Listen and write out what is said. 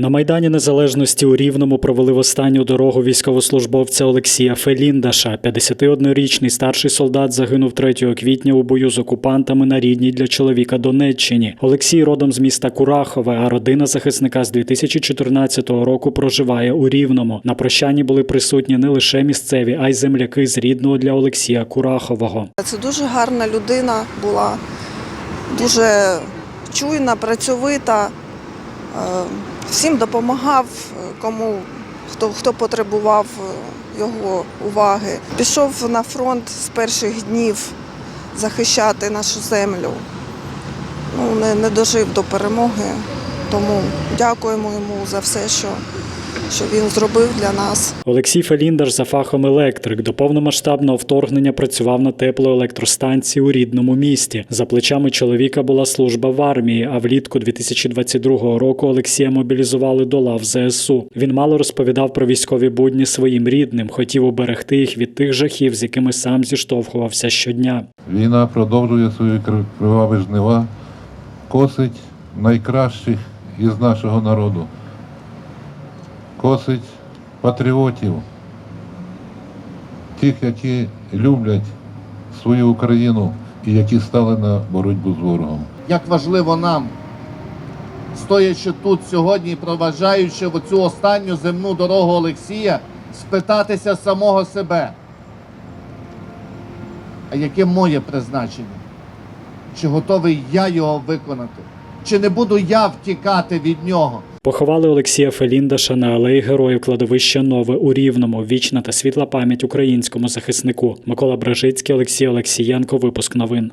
На Майдані Незалежності у Рівному провели в останню дорогу військовослужбовця Олексія Феліндаша. 51-річний старший солдат загинув 3 квітня у бою з окупантами на рідній для чоловіка Донеччині. Олексій родом з міста Курахове, а родина захисника з 2014 року проживає у Рівному. На прощанні були присутні не лише місцеві, а й земляки з рідного для Олексія Курахового. Це дуже гарна людина була, дуже чуйна, працьовита, е, всім допомагав, е, кому хто, хто потребував е, його уваги. Пішов на фронт з перших днів захищати нашу землю. Ну, не, не дожив до перемоги, тому дякуємо йому за все, що, що він зробив для нас. Олексій Феліндаш за фахом електрик до повномасштабного вторгнення працював на теплоелектростанції у рідному місті. За плечами чоловіка була служба в армії. А влітку 2022 року Олексія мобілізували до лав ЗСУ. Він мало розповідав про військові будні своїм рідним, хотів уберегти їх від тих жахів, з якими сам зіштовхувався щодня. Війна продовжує свої кр- криваві жнива, косить найкращих із нашого народу, косить патріотів, тих, які люблять свою Україну і які стали на боротьбу з ворогом. як важливо нам, стоячи тут сьогодні, проважаючи в цю останню земну дорогу Олексія, спитатися самого себе, а яке моє призначення? Чи готовий я його виконати? Чи не буду я втікати від нього? Поховали Олексія Феліндаша на алеї героїв кладовища Нове у Рівному. Вічна та світла пам'ять українському захиснику. Микола Бражицький, Олексій Олексієнко. Випуск новин.